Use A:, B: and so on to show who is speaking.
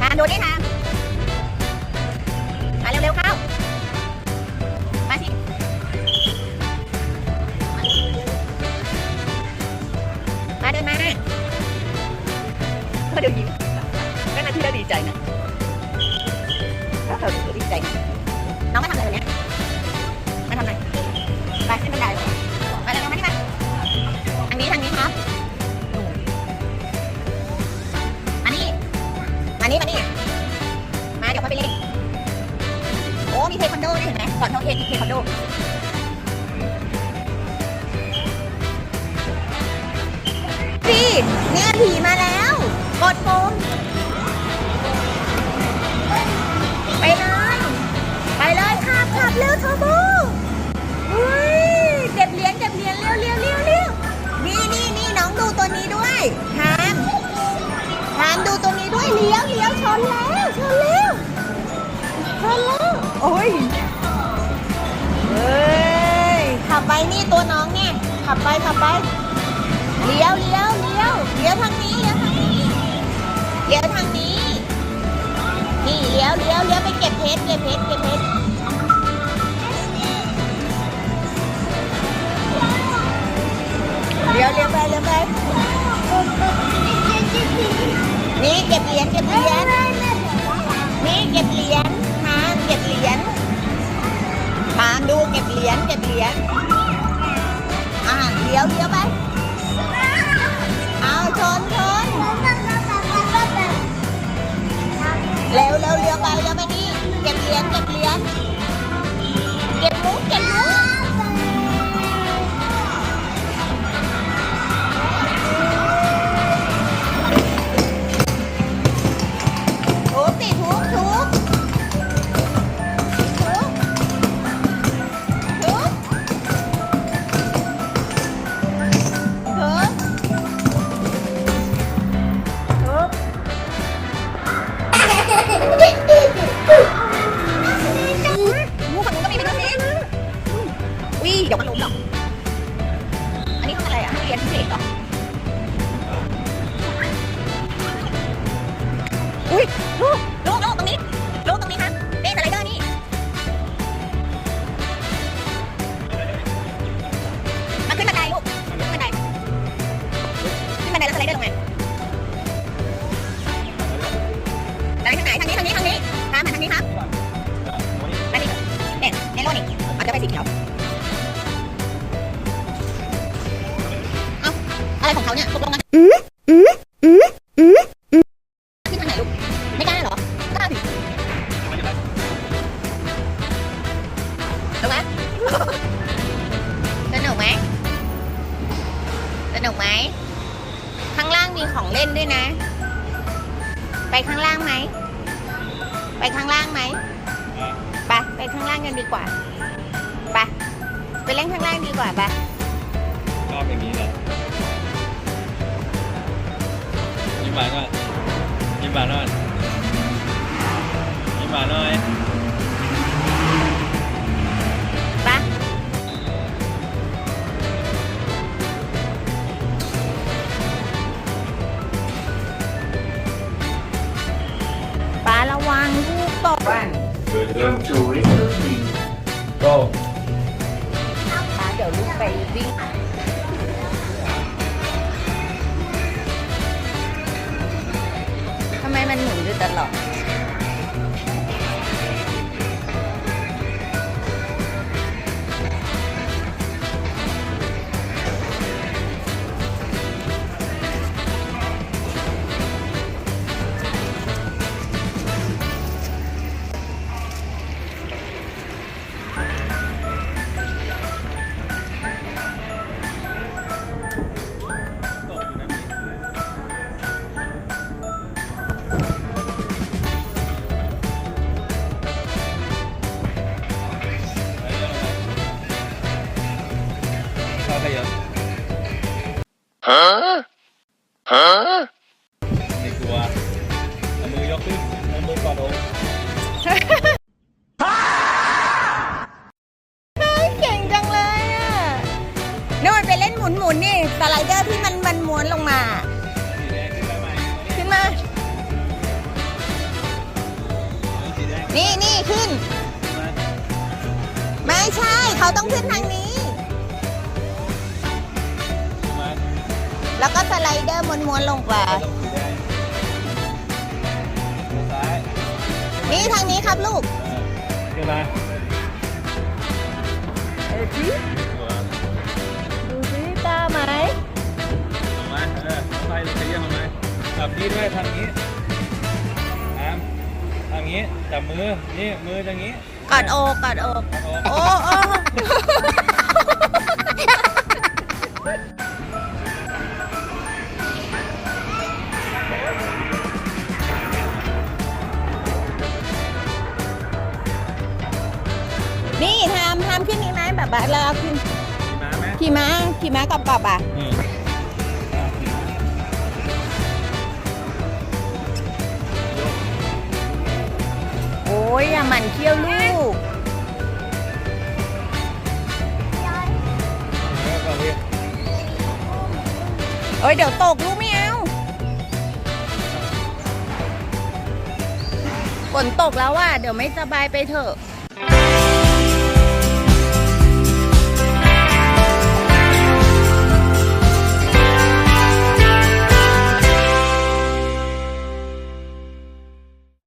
A: ทานดูนี่ทานมาเร็วๆเข้า มาสิมาเดินมาก็เดี๋ยวยิ้มก็นาที่เราดีใจนะถ้าเธอดีใจนะน้องมาทำอะไรวันเนี้ยมาทำอะไรไปขึ้นบันไดเลย ผีมาแล้วกดปุ่มไปเลยไปเลยขับขับเร็วทอโบอุ้ยเก็บเหรียญเก็บเหรียญเร็วเร็วเร็วเร็วนี่นี่นี่น้องดูตัวนี้ด้วยทามทามดูตัวนี้ด้วยเลี้ยวเลี้ยวชนแล้วชนแล้วชนแล้วโอ้ยเฮ้ยขับไปนี่ตัวน้องเนี่ยขับไปขับไปเลี้ยวเลี้ยว ยวเลี้ยวทางนี้ เลี้ยวทางนี้ เลี้ยวทางนี้ นี่เลี้ยวเลี้ยวเลี้ยวไปเก็บเพชร เก็บเพชร เก็บเพชร เลี้ยวเลี้ยวไปเลี้ยวไป นี่เก็บเหรียญ เก็บเหรียญ นี่เก็บเหรียญทางเก็บเหรียญทางดูเก็บเหรียญ เก็บเหรียญ อ่าเลี้ยวเลี้ยวไป เอ้าอะไรของเขาเนี่ยตกลงกันขึ้นทางไหนลูก ไม่กล้าเหรอกล้าสิถูกไหมสนุกไหมสนุกไหม ข้างล่างมีของเล่นด้วยนะ ไปข้างล่างไหม ไปข้างล่างไหม ไป ไปข้างล่างกันดีกว่า ไป ไปเล่นข้างล่างดีกว่าไป
B: ชอบอย่างนี้เหรอยิ้ หวานก่อนยิ้มหวานหน่อยยิ้มหวานหน่อย
A: ไปปาระวังลูกตก
C: One, two, three.
B: โก้
A: ปาเดี๋ยวลูกไปวิ่ง มมันหมุนอยู่ตลอด
B: ชอบไปเยอะ
D: Huh? Huh?
B: ไม่กลัวเอามือยกขึ้นเอามือกอดอก
A: เก่งจังเลยอะนู่นไปเล่นหมุนหมุนๆนี่สไลเดอร์ที่มันมันม้วนลงมา
B: สีแดงขึ้นได้ไหม
A: ขึ้นมา นี่นี่ขึ้น ไม่ใช่ เขาต้องขึ้นทางนี้ แล้วก็สไลเดอร์ม้วนๆลงไป
B: ต้องสีแดงซ้าย
A: นี่ทางนี้ครับลูก
B: เออขึ้นมา
A: เออสิ
B: ตัว
A: ดูสิตาไหม
B: ลงมาเออไปเลยขยับลงมาจับนี่ด้วยทางนี้อามทางนี้จับมือ นี่มือทางนี้
A: กอดอกกอดอก
B: โอ้
A: โอ้ ขึ้นนี่ไหมแบบว่าเราขึ้น
B: ขี่ม้าไหม
A: ขี่ม้าขี่ม้ากับกับอะ
B: นี่อะขี่ม้ายก
A: โอ้ยอย่าหมันเคี้ยวลูก
B: แล้วก็เรียก
A: เอ้ยเดี๋ยวตกลูกไม่เอาฝนตกแล้วว่ะเดี๋ยวไม่สบายไปเถอะ